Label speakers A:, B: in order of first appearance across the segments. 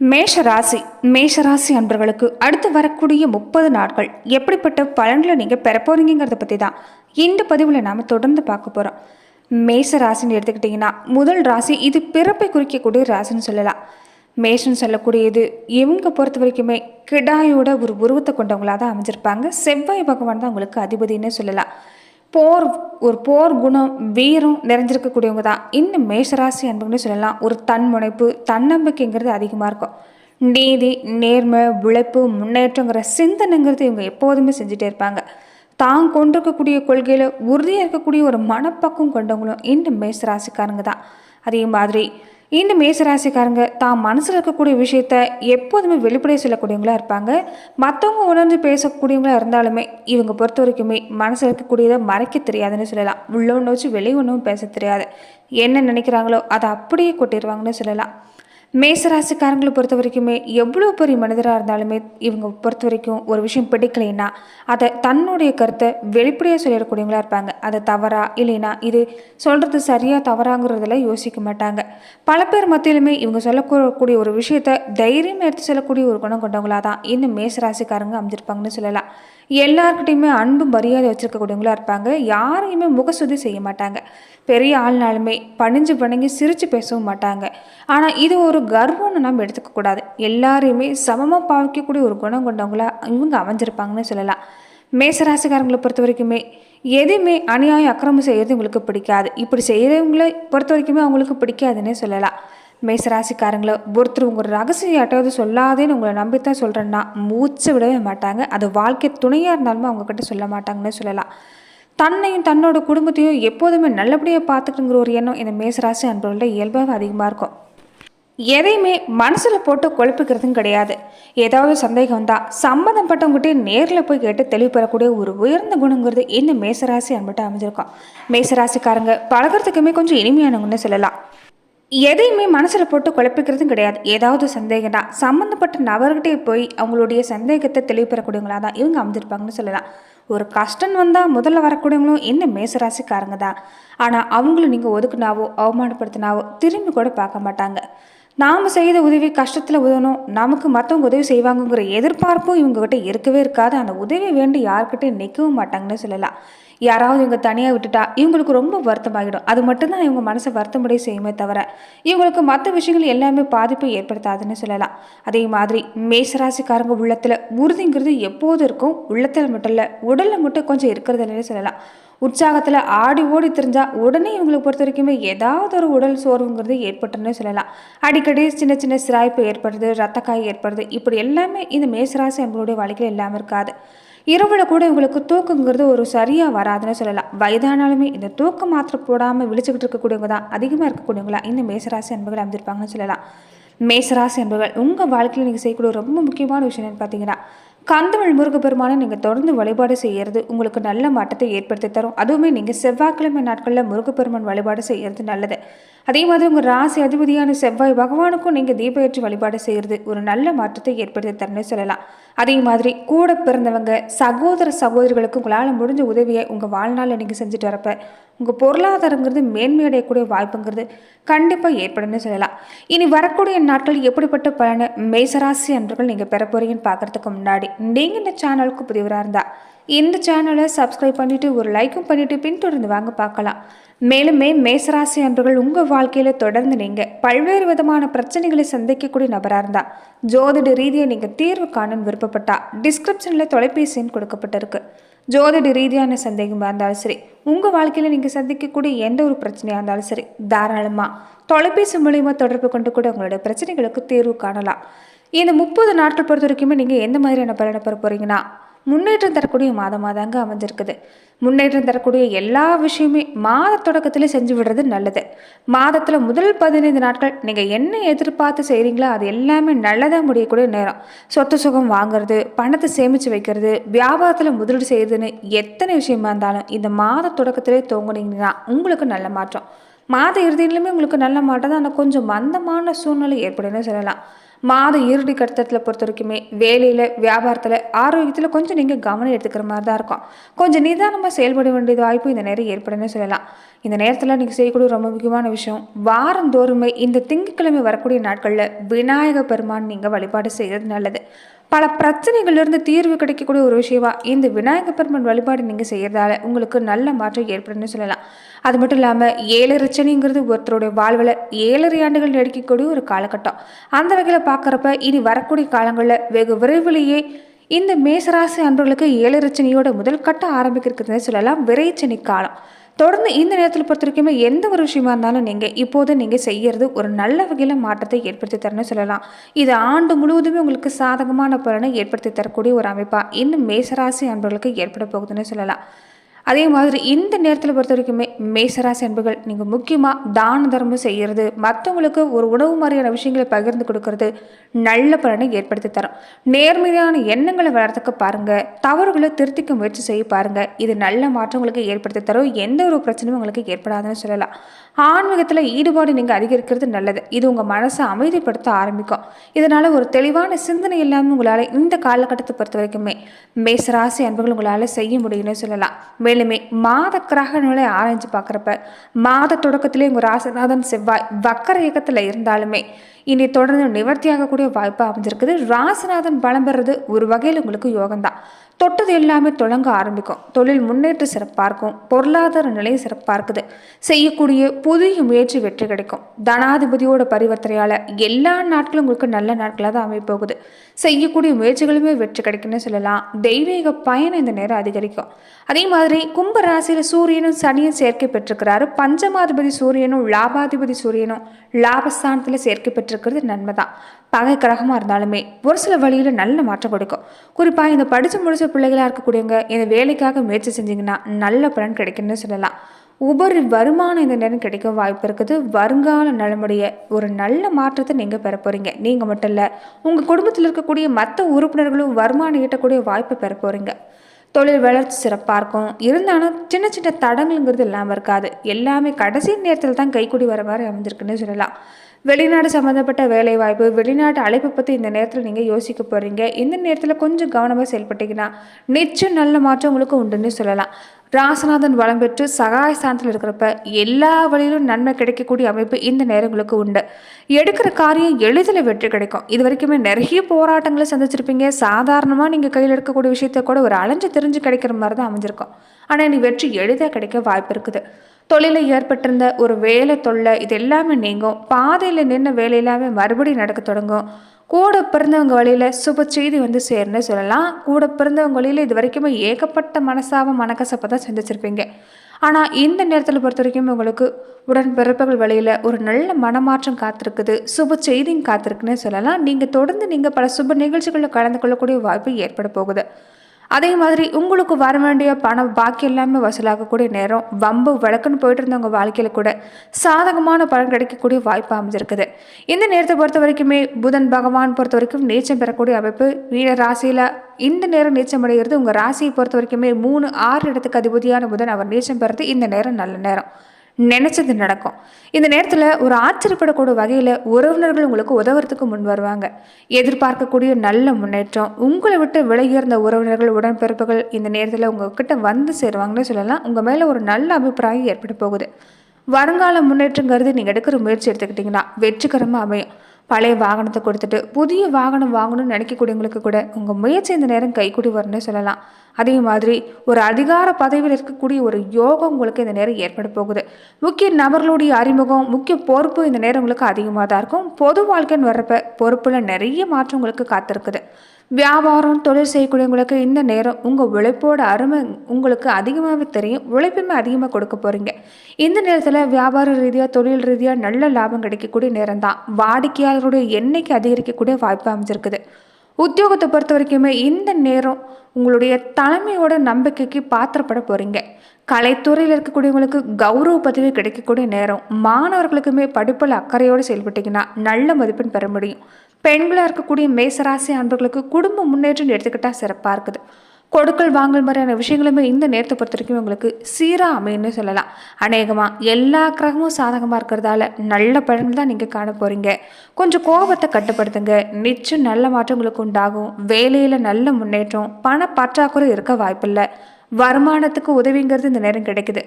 A: மேஷராசி மேஷராசி அன்பர்களுக்கு அடுத்து வரக்கூடிய முப்பது நாட்கள் எப்படிப்பட்ட பலன்களை நீங்கள் பெற போகிறீங்கிறத பற்றி தான் இந்த பதிவில் நாம் தொடர்ந்து பார்க்க போகிறோம் மேஷ ராசின்னு எடுத்துக்கிட்டிங்கன்னா முதல் ராசி இது பிறப்பை குறிக்கக்கூடிய ராசின்னு சொல்லலாம். மேஷன் சொல்லக்கூடியது இவங்க பொறுத்த வரைக்குமே கிடாயோட ஒரு உருவத்தை கொண்டவங்களாக தான் அமைஞ்சிருப்பாங்க. செவ்வாய் பகவான் தான் உங்களுக்கு அதிபதினே சொல்லலாம். போர் ஒரு போர் குணம் வீரம் நிறைஞ்சிருக்கக்கூடியவங்க தான். இன்னும் மேஷராசி அன்புன்னு சொல்லலாம். ஒரு தன்முனைப்பு தன்னம்பிக்கைங்கிறது அதிகமாக இருக்கும். நீதி நேர்மை உழைப்பு முன்னேற்றங்கிற சிந்தனைங்கிறது இவங்க எப்போதுமே செஞ்சுட்டே இருப்பாங்க. தான் கொண்டிருக்கக்கூடிய கொள்கையில் உறுதியாக இருக்கக்கூடிய ஒரு மனப்பக்கம் கொண்டவங்களும் இந்த மேஷராசிக்காரங்க தான். அதே மாதிரி இந்த மேசராசிக்காரங்க தான் மனசில் இருக்கக்கூடிய விஷயத்த எப்போதுமே வெளிப்படையை சொல்லக்கூடியவங்களாக இருப்பாங்க. மற்றவங்க உணர்ந்து பேசக்கூடியவங்களாக இருந்தாலுமே இவங்க பொறுத்த வரைக்குமே மனசில் இருக்கக்கூடியதை மறைக்க தெரியாதுன்னு சொல்லலாம். உள்ள ஒன்று வச்சு வெளியே ஒன்றும் பேச தெரியாது. என்ன நினைக்கிறாங்களோ அதை அப்படியே கொட்டிடுவாங்கன்னு சொல்லலாம். மேசராசிக்காரங்களை பொறுத்த வரைக்குமே எவ்வளோ பெரிய மனிதராக இருந்தாலுமே இவங்க பொறுத்த வரைக்கும் ஒரு விஷயம் பிடிக்கலைன்னா அதை தன்னுடைய கருத்தை வெளிப்படையாக சொல்லிடக்கூடியவங்களா இருப்பாங்க. அது தவறா இல்லைன்னா இது சொல்கிறது சரியாக தவறாங்கிறதுல யோசிக்க மாட்டாங்க. பல பேர் மத்தியிலுமே இவங்க சொல்லக்கூடிய ஒரு விஷயத்த தைரியம் எடுத்து சொல்லக்கூடிய ஒரு குணம் கொண்டவங்களா தான் இந்த மேசராசிக்காரங்க அமைஞ்சிருப்பாங்கன்னு சொல்லலாம். எல்லாருக்கிட்டையுமே அன்பு மரியாதை வச்சுருக்கக்கூடியவங்களா இருப்பாங்க. யாரையுமே முகசுதி செய்ய மாட்டாங்க. பெரிய ஆள்னாலுமே பணிஞ்சு பணிஞ்சு சிரித்து பேசவும் மாட்டாங்க. ஆனால் இது ஒரு கர்வம்னு நம்ம எடுத்துக்கக்கூடாது எல்லாரையுமே சமமாக பாவிக்கக்கூடிய ஒரு குணம் கொண்டவங்களா இவங்க அமைஞ்சிருப்பாங்கன்னு சொல்லலாம். மேசராசிக்காரங்களை பொறுத்த வரைக்குமே எதுவுமே அநியாயம் அக்கிரமம் செய்கிறது உங்களுக்கு பிடிக்காது. இப்படி செய்கிறவங்களை பொறுத்த வரைக்குமே அவங்களுக்கு பிடிக்காதுன்னே சொல்லலாம். மேசராசிக்காரங்களை ஒருத்தர் உங்கள் ரகசியம் யாட்டாவது சொல்லாதேன்னு உங்களை நம்பித்தான் சொல்கிறேன்னா மூச்சு விடவே மாட்டாங்க. அது வாழ்க்கை துணையாக இருந்தாலுமே அவங்கக்கிட்ட சொல்ல மாட்டாங்கன்னு சொல்லலாம். தன்னையும் தன்னோட குடும்பத்தையும் எப்போதுமே நல்லபடியாக பார்த்துக்கணுங்கிற ஒரு எண்ணம் இந்த மேசராசி அன்பர்கள்ட்ட இயல்பாக அதிகமாக இருக்கும். எதையுமே மனசில் போட்டு குழப்பிக்கிறதும் கிடையாது. ஏதாவது சந்தேகம் வந்தால் சம்மந்தப்பட்டவங்ககிட்டே நேரில் போய் கேட்டு தெளிவு பெறக்கூடிய ஒரு உயர்ந்த குணங்கிறது இந்த மேசராசி அன்பட்ட அமைஞ்சிருக்கும். மேசராசிக்காரங்க பழகிறதுக்குமே கொஞ்சம் இனிமையானவங்கன்னு சொல்லலாம். எதையுமே மனசில் போட்டு குழப்பிக்கிறதும் கிடையாது. ஏதாவது சந்தேகம்னா சம்மந்தப்பட்ட நபர்கிட்டே போய் அவங்களுடைய சந்தேகத்தை தெளிவுபெறக்கூடியவங்களா தான் இவங்க அமைஞ்சிருப்பாங்கன்னு சொல்லலாம். ஒரு கஷ்டம் வந்தால் முதல்ல வரக்கூடியவங்களும் என்ன மேசராசிக்காரங்க தான். ஆனால் அவங்கள நீங்கள் ஒதுக்குனாவோ அவமானப்படுத்தினாவோ திரும்பி கூட பார்க்க மாட்டாங்க. நாம் செய்த உதவி கஷ்டத்தில் உதவணும். நமக்கு மற்றவங்க உதவி செய்வாங்கங்கிற எதிர்பார்ப்பும் இவங்ககிட்ட இருக்கவே இருக்காது. அந்த உதவி வேண்டி யாருக்கிட்டையும் நிற்கவும் மாட்டாங்கன்னு சொல்லலாம். யாராவது இவங்க தனியாக விட்டுட்டா இவங்களுக்கு ரொம்ப வருத்தமாகிடும். அது மட்டும்தான் இவங்க மனசை வருத்தமுடைய செய்யுமே தவிர இவங்களுக்கு மற்ற விஷயங்கள் எல்லாமே பாதிப்பை ஏற்படுத்தாதுன்னு சொல்லலாம். அதே மாதிரி மேசராசிக்காரங்க உள்ளத்தில் உறுதிங்கிறது எப்போது இருக்கும். உள்ளத்தில் மட்டும் இல்லை உடலில் மட்டும் கொஞ்சம் இருக்கிறதுலே சொல்லலாம். உற்சாகத்தில் ஆடி ஓடி தெரிஞ்சால் உடனே இவங்களுக்கு பொறுத்த வரைக்குமே ஏதாவது ஒரு உடல் சோர்வுங்கிறது ஏற்பட்டுன்னே சொல்லலாம். அடிக்கடி சின்ன சின்ன சிராய்ப்பு ஏற்படுது ரத்தக்காய் ஏற்படுது. இப்படி எல்லாமே இந்த மேசராசி நம்மளுடைய வாழ்க்கையில் எல்லாமே இருக்காது. இரவில் கூட இவங்களுக்கு தூக்கங்கிறது ஒரு சரியாக வராதுன்னு சொல்லலாம். வயதானாலுமே இந்த தூக்கம் மாத்திரை போடாமல் விழிச்சுக்கிட்டு இருக்கக்கூடியவங்க தான் அதிகமாக இருக்கக்கூடியவங்களா இந்த மேசராசி அன்புகள் அமைந்திருப்பாங்கன்னு சொல்லலாம். மேசராசி அன்புகள் உங்கள் வாழ்க்கையில் நீங்கள் செய்யக்கூடிய ரொம்ப முக்கியமான விஷயம் என்னன்னு பார்த்தீங்கன்னா கந்தமிழ் முருகப்பெருமானை நீங்கள் தொடர்ந்து வழிபாடு செய்கிறது உங்களுக்கு நல்ல மாற்றத்தை ஏற்படுத்தி தரும். அதுவுமே நீங்கள் செவ்வாய்க்கிழமை நாட்களில் முருகப்பெருமான் வழிபாடு செய்கிறது நல்லது. அதே மாதிரி உங்கள் ராசி அதிபதியான செவ்வாய் பகவானுக்கும் நீங்கள் தீபேற்றி வழிபாடு செய்கிறது ஒரு நல்ல மாற்றத்தை ஏற்படுத்தி தரணும்னு சொல்லலாம். அதே மாதிரி கூட பிறந்தவங்க சகோதர சகோதரிகளுக்கு உங்களால் முடிஞ்ச உதவியை உங்கள் வாழ்நாளில் நீங்கள் செஞ்சுட்டு வரப்ப உங்கள் பொருளாதாரங்கிறது மேன்மையடையக்கூடிய வாய்ப்புங்கிறது கண்டிப்பாக ஏற்படும்னு சொல்லலாம். இனி வரக்கூடிய நாட்கள் எப்படிப்பட்ட பலனை மேசராசி அன்றுகள் நீங்கள் பெற போறீங்கன்னு பார்க்குறதுக்கு முன்னாடி நீங்கள் இந்த சேனலுக்கு புதியவராக இருந்தால் இந்த சேனலை சப்ஸ்கிரைப் பண்ணிவிட்டு ஒரு லைக்கும் பண்ணிவிட்டு பின்தொடர்ந்து வாங்க பார்க்கலாம். மேலுமே மேசராசி அன்பர்கள் உங்கள் வாழ்க்கையில் தொடர்ந்து நீங்கள் பல்வேறு விதமான பிரச்சனைகளை சந்திக்கக்கூடிய நபராக இருந்தால் ஜோதிட ரீதியாக நீங்கள் தீர்வு காணன்னு விருப்பப்பட்டால் டிஸ்கிரிப்ஷனில் தொலைபேசி எண் கொடுக்கப்பட்டிருக்கு. ஜோதிட ரீதியான சந்தேகமாக இருந்தாலும் சரி உங்கள் வாழ்க்கையில் நீங்கள் சந்திக்கக்கூடிய எந்த ஒரு பிரச்சனையாக இருந்தாலும் சரி தாராளமாக தொலைபேசி மூலிமா தொடர்பு கொண்டு கூட உங்களுடைய பிரச்சனைகளுக்கு தீர்வு காணலாம். இந்த முப்பது நாட்கள் பொறுத்த வரைக்குமே நீங்கள் எந்த மாதிரியான பலனை பெற போகிறீங்கன்னா முன்னேற்றம் தரக்கூடிய மாதமாக தாங்க அமைஞ்சிருக்குது. முன்னேற்றம் தரக்கூடிய எல்லா விஷயமே மாத தொடக்கத்தில் செஞ்சு விடுறது நல்லது. மாதத்தில் முதல் பதினைந்து நாட்கள் நீங்கள் என்ன எதிர்பார்த்து செய்கிறீங்களோ அது எல்லாமே நல்லதாக முடியக்கூடிய நேரம். சொத்து சுகம் வாங்குறது பணத்தை சேமித்து வைக்கிறது வியாபாரத்தில் முதலீடு செய்யுதுன்னு எத்தனை விஷயமா இருந்தாலும் இந்த மாத தொடக்கத்திலே தோங்குனீங்கன்னா உங்களுக்கு நல்ல மாற்றம். மாத இறுதியிலுமே உங்களுக்கு நல்ல மாற்றம் தான். ஆனால் கொஞ்சம் மந்தமான சூழ்நிலை ஏற்படுன்னு சொல்லலாம். மாத இறுதி கட்டத்தில் பொறுத்த வரைக்குமே வேலையில் வியாபாரத்தில் ஆரோக்கியத்தில் கொஞ்சம் நீங்கள் கவனம் எடுத்துக்கிற மாதிரி தான் இருக்கும். கொஞ்சம் நிதானமாக செயல்பட வேண்டியது வாய்ப்பு இந்த நேரம் ஏற்படுன்னு சொல்லலாம். இந்த நேரத்தில் நீங்கள் செய்யக்கூடிய ரொம்ப முக்கியமான விஷயம் வாரந்தோறுமே இந்த திங்கட்கிழமை வரக்கூடிய நாட்களில் விநாயக பெருமான் நீங்கள் வழிபாடு செய்கிறது நல்லது. பல பிரச்சனைகளிலிருந்து தீர்வு கிடைக்கக்கூடிய ஒரு விஷயமா இந்த விநாயகர் பெருமன் வழிபாடு நீங்கள் செய்கிறதால உங்களுக்கு நல்ல மாற்றம் ஏற்படும்னு சொல்லலாம். அது மட்டும் இல்லாமல் ஏழரச்சனைங்கிறது ஒருத்தருடைய வாழ்வில் ஏழரை ஆண்டுகள் நடிக்கக்கூடிய ஒரு காலகட்டம். அந்த வகையில் பார்க்குறப்ப இனி வரக்கூடிய காலங்களில் வெகு விரைவிலேயே இந்த மேசராசி அன்பர்களுக்கு ஏழரச்சனையோட முதல் கட்டம் ஆரம்பிக்கிறதுனே சொல்லலாம். விரைச்சனி காலம். தொடர்ந்து இந்த நேரத்தில் பொறுத்த வரைக்குமே எந்த ஒரு விஷயமா இருந்தாலும் நீங்கள் இப்போது நீங்கள் செய்யறது ஒரு நல்ல வகையில் மாற்றத்தை ஏற்படுத்தி தரணும்னு சொல்லலாம். இது ஆண்டு முழுவதுமே உங்களுக்கு சாதகமான பலனை ஏற்படுத்தி தரக்கூடிய ஒரு அமைப்பாக இன்னும் மேசராசி அன்பர்களுக்கு ஏற்பட போகுதுன்னு சொல்லலாம். அதே மாதிரி இந்த நேரத்தில் பொறுத்த வரைக்குமே மேசராசி அன்புகள் நீங்கள் முக்கியமாக தான தர்மம் செய்கிறது மற்றவங்களுக்கு ஒரு உணவு மாதிரியான விஷயங்களை பகிர்ந்து கொடுக்கறது நல்ல பலனை ஏற்படுத்தி தரும். நேர்மையான எண்ணங்களை வளர்த்துக்க பாருங்கள் தவறுகளை திருத்திக்க முயற்சி செய்ய பாருங்கள் இது நல்ல மாற்றங்களுக்கு ஏற்படுத்தி தரும். எந்த ஒரு பிரச்சனையும் உங்களுக்கு ஏற்படாதுன்னு சொல்லலாம். ஆன்மீகத்தில் ஈடுபாடு நீங்கள் அதிகரிக்கிறது நல்லது. இது உங்கள் மனசை அமைதிப்படுத்த ஆரம்பிக்கும். இதனால் ஒரு தெளிவான சிந்தனை இல்லாமல் உங்களால் இந்த காலகட்டத்தை பொறுத்த வரைக்குமே மேசராசி அன்புகள் உங்களால் செய்ய முடியும்னு சொல்லலாம். மேலுமே மாத கிரகங்களை ஆராய்ஞ்சு பார்க்குறப்ப மாத தொடக்கத்திலே உங்கள் ராசநாதன் செவ்வாய் வக்கர இயக்கத்தில் இருந்தாலுமே இனி தொடர்ந்து நிவர்த்தியாகக்கூடிய வாய்ப்பு அமைஞ்சிருக்குது. ராசநாதன் பலம் பெறது ஒரு வகையில் உங்களுக்கு யோகம்தான். தொட்டது எல்லாமே தொடங்க ஆரம்பிக்கும். தொழில் முன்னேற்ற சிறப்பாக இருக்கும் பொருளாதார நிலை சிறப்பாக இருக்குது செய்யக்கூடிய புதிய முயற்சி வெற்றி கிடைக்கும். தனாதிபதியோட பரிவர்த்தனையால் எல்லா நாட்களும் உங்களுக்கு நல்ல நாட்களாக தான் அமைப்போகுது செய்யக்கூடிய முயற்சிகளுமே வெற்றி கிடைக்கும்னு சொல்லலாம். தெய்வீக பயணம் இந்த நேரம் அதிகரிக்கும். அதே மாதிரி கும்ப ராசியில் சூரியனும் சனியும் சேர்க்கை பெற்றிருக்கிறாரு. பஞ்சமாதிபதி சூரியனும் லாபாதிபதி சூரியனும் லாபஸ்தானத்தில் சேர்க்கை பெற்றிருக்கிறது நன்மை தான். பகை கிரகமாக இருந்தாலுமே ஒரு சில வழியில் நல்ல மாற்றம் கொடுக்கும். குறிப்பாக இந்த படித்து முடிச்ச பிள்ளைகளாக இருக்கக்கூடியவங்க இந்த வேலைக்காக முயற்சி செஞ்சிங்கன்னா நல்ல பலன் கிடைக்கும்னு சொல்லலாம். உபரி வருமானம் இந்த நேரம் கிடைக்க வாய்ப்பு இருக்குது. வருங்கால நலமுடைய ஒரு நல்ல மாற்றத்தை நீங்கள் பெற போகிறீங்க நீங்கள் மட்டும் இல்லை உங்கள் குடும்பத்தில் இருக்கக்கூடிய மற்ற உறுப்பினர்களும் வருமானம் ஈட்டக்கூடிய வாய்ப்பை பெற போகிறீங்க தொழில் வளர்ச்சி சிறப்பாக இருக்கும். இருந்தாலும் சின்ன சின்ன தடங்கள்ங்கிறது இல்லாமல் இருக்காது. எல்லாமே கடைசி நேரத்தில் தான் கைக்கூடி வர மாதிரி அமைஞ்சிருக்குன்னு சொல்லலாம். வெளிநாடு சம்மந்தப்பட்ட வேலைவாய்ப்பு வெளிநாட்டு அழைப்பை பற்றி இந்த நேரத்தில் நீங்கள் யோசிக்க போகிறீங்க இந்த நேரத்தில் கொஞ்சம் கவனமாக செயல்பட்டீங்கன்னா நிச்சயம் நல்ல மாற்றம் உங்களுக்கு உண்டுன்னு சொல்லலாம். ராசநாதன் வளம் பெற்று சகாய ஸ்தானத்தில் இருக்கிறப்ப எல்லா வழியிலும் நன்மை கிடைக்கக்கூடிய அமைப்பு இந்த நேரங்களுக்கு உண்டு. எடுக்கிற காரியம் எளிதில் வெற்றி கிடைக்கும். இது வரைக்குமே நிறைய போராட்டங்களை சந்திச்சிருப்பீங்க. சாதாரணமாக நீங்கள் கையில் எடுக்கக்கூடிய விஷயத்த கூட ஒரு அலைஞ்சு தெரிஞ்சு கிடைக்கிற மாதிரி தான் அமைஞ்சிருக்கும். ஆனால் நீ வெற்றி எளிதாக கிடைக்க வாய்ப்பு இருக்குது. தொழிலில் ஏற்பட்டிருந்த ஒரு வேலை தொல்லை இது எல்லாமே நீங்கும். பாதையில் நின்று வேலை எல்லாமே மறுபடியும் நடக்க தொடங்கும். கூட பிறந்தவங்க வழியில் சுப செய்தி வந்து சேர்னு சொல்லலாம். கூட பிறந்தவங்க வழியில் இது வரைக்குமே ஏகப்பட்ட மனசாபம் மனக்கசப்பை தான் சந்திச்சிருப்பீங்க. ஆனால் இந்த நேரத்தில் பொறுத்த வரைக்கும் உங்களுக்கு உடன் பிறப்புகள் வழியில் ஒரு நல்ல மனமாற்றம் காத்திருக்குது. சுப செய்தியும் காத்திருக்குன்னு சொல்லலாம். நீங்கள் தொடர்ந்து நீங்கள் பல சுப நிகழ்ச்சிகளில் கலந்து கொள்ளக்கூடிய வாய்ப்பு ஏற்பட போகுது. அதே மாதிரி உங்களுக்கு வர வேண்டிய பணம் பாக்கி எல்லாமே வசூலாகக்கூடிய நேரம் வம்பு வழக்குன்னு போயிட்டு இருந்தவங்க வாழ்க்கையில் கூட சாதகமான பலன் கிடைக்கக்கூடிய வாய்ப்பு அமைஞ்சிருக்குது. இந்த நேரத்தை பொறுத்த வரைக்குமே புதன் பகவான் பொறுத்த வரைக்கும் நீச்சம் பெறக்கூடிய அமைப்பு. வீர ராசியில் இந்த நேரம் நீச்சம் அடைகிறது உங்கள் ராசியை பொறுத்த வரைக்குமே மூணு ஆறு இடத்துக்கு அதிபதியான புதன் அவர் நீச்சம் பெறது இந்த நேரம் நல்ல நேரம். நினச்சது நடக்கும். இந்த நேரத்தில் ஒரு ஆச்சரியப்படக்கூடிய வகையில் உறவினர்கள் உங்களுக்கு உதவுறதுக்கு முன் வருவாங்க. எதிர்பார்க்கக்கூடிய நல்ல முன்னேற்றம் உங்களை விட்டு விலகியிருந்த உறவினர்கள் உடன்பிறப்புகள் இந்த நேரத்தில் உங்ககிட்ட வந்து சேருவாங்கன்னு சொல்லலாம். உங்கள் மேலே ஒரு நல்ல அபிப்பிராயம் ஏற்பட போகுது. வருங்கால முன்னேற்றங்கிறது நீங்கள் எடுக்கிற முயற்சி எடுத்துக்கிட்டிங்கன்னா வெற்றிகரமாக அமையும். பழைய வாகனத்தை கொடுத்துட்டு புதிய வாகனம் வாங்கணும்னு நினைக்கக்கூடியவங்களுக்கு கூட உங்கள் முயற்சி இந்த நேரம் கைக்கூடி வரும்னு சொல்லலாம். அதே மாதிரி ஒரு அதிகார பதவியில் இருக்கக்கூடிய ஒரு யோகம் உங்களுக்கு இந்த நேரம் ஏற்பட போகுது. முக்கிய நபர்களுடைய அறிமுகம் முக்கிய பொறுப்பு இந்த நேரம் உங்களுக்கு அதிகமாக தான் இருக்கும். பொது வாழ்க்கைன்னு வர்றப்ப பொறுப்பில் நிறைய மாற்றம் உங்களுக்கு காத்திருக்குது. வியாபாரம் தொழில் செய்யக்கூடியவங்களுக்கு இந்த நேரம் உங்கள் உழைப்போட அருமை உங்களுக்கு அதிகமாகவே தெரியும். உழைப்புமே அதிகமாக கொடுக்க போகிறீங்க இந்த நேரத்தில் வியாபார ரீதியாக தொழில் ரீதியாக நல்ல லாபம் கிடைக்கக்கூடிய நேரம் தான் வாடிக்கையாளருடைய எண்ணிக்கை அதிகரிக்கக்கூடிய வாய்ப்பு அமைஞ்சிருக்குது. உத்தியோகத்தை பொறுத்த வரைக்குமே இந்த நேரம் உங்களுடைய தலைமையோட நம்பிக்கைக்கு பாத்திரப்பட போகிறீங்க கலைத்துறையில் இருக்கக்கூடியவங்களுக்கு கௌரவ பதவி கிடைக்கக்கூடிய நேரம். மாணவர்களுக்குமே படிப்பில் அக்கறையோடு செயல்பட்டீங்கன்னா நல்ல மதிப்பெண் பெற முடியும். பெண்களாக இருக்கக்கூடிய மேசராசி அன்பர்களுக்கு குடும்ப முன்னேற்றம் எடுத்துக்கிட்டால் சிறப்பாக இருக்குது. கொடுக்கல் வாங்கல் மாதிரியான விஷயங்களுமே இந்த நேரத்தை பொறுத்த வரைக்கும் உங்களுக்கு சீராக அமையும்னு சொல்லலாம். அநேகமாக எல்லா கிரகமும் சாதகமாக இருக்கிறதால நல்ல பழங்கள் தான் நீங்கள் காண போகிறீங்க கொஞ்சம் கோபத்தை கட்டுப்படுத்துங்க. நிச்சயம் நல்ல மாற்றங்களுக்கு உண்டாகும். வேலையில் நல்ல முன்னேற்றம் பண பற்றாக்குறை இருக்க வாய்ப்பில்லை. வருமானத்துக்கு உதவிங்கிறது இந்த நேரம் கிடைக்குது.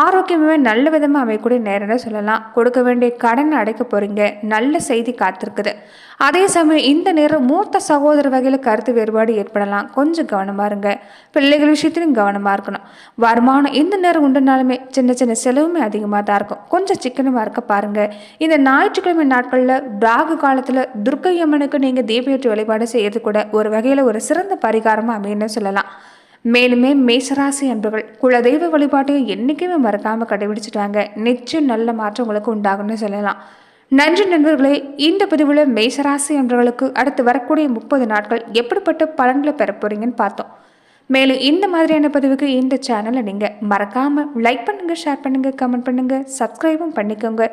A: ஆரோக்கியமே நல்ல விதமாக அமையக்கூடிய நேரம்னு சொல்லலாம். கொடுக்க வேண்டிய கடன் அடைக்க போகிறீங்க நல்ல செய்தி காத்திருக்குது. அதே சமயம் இந்த நேரம் மூத்த சகோதர வகையில் கருத்து வேறுபாடு ஏற்படலாம். கொஞ்சம் கவனமாக இருங்க. பிள்ளைகள் விஷயத்திலும் கவனமாக இருக்கணும். வருமானம் இந்த நேரம் உண்டுனாலுமே சின்ன சின்ன செலவுமே அதிகமாக தான் இருக்கும். கொஞ்சம் சிக்கனமாக இருக்க பாருங்கள் இந்த ஞாயிற்றுக்கிழமை நாட்களில் ராகு காலத்தில் துர்க்கை அம்மனுக்கு நீங்கள் தீபேற்று வழிபாடு செய்யறது கூட ஒரு வகையில் ஒரு சிறந்த பரிகாரமாக அமையன்னு சொல்லலாம். மேலுமே மேசராசி அன்பர்கள் குலதெய்வ வழிபாட்டையும் என்றைக்குமே மறக்காமல் கடைபிடிச்சிட்டாங்க. நிச்சயம் நல்ல மாற்றம் உங்களுக்கு உண்டாகும்னு சொல்லலாம். நன்றி நண்பர்களே இந்த பதிவில் மேசராசி அன்பர்களுக்கு அடுத்து வரக்கூடிய முப்பது நாட்கள் எப்படிப்பட்ட பலன்களை பெற போறீங்கன்னு பார்த்தோம். மேலும் இந்த மாதிரியான பதிவுக்கு இந்த சேனலை நீங்கள் மறக்காமல் லைக் பண்ணுங்கள் ஷேர் பண்ணுங்கள் கமெண்ட் பண்ணுங்கள் சப்ஸ்கிரைபும் பண்ணிக்கோங்க.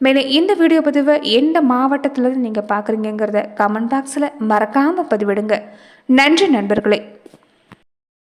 A: மேலும் இந்த வீடியோ பதிவை எந்த மாவட்டத்தில் நீங்கள் பார்க்குறீங்கிறத கமெண்ட் பாக்ஸில் மறக்காமல் பதிவிடுங்க. நன்றி நண்பர்களே.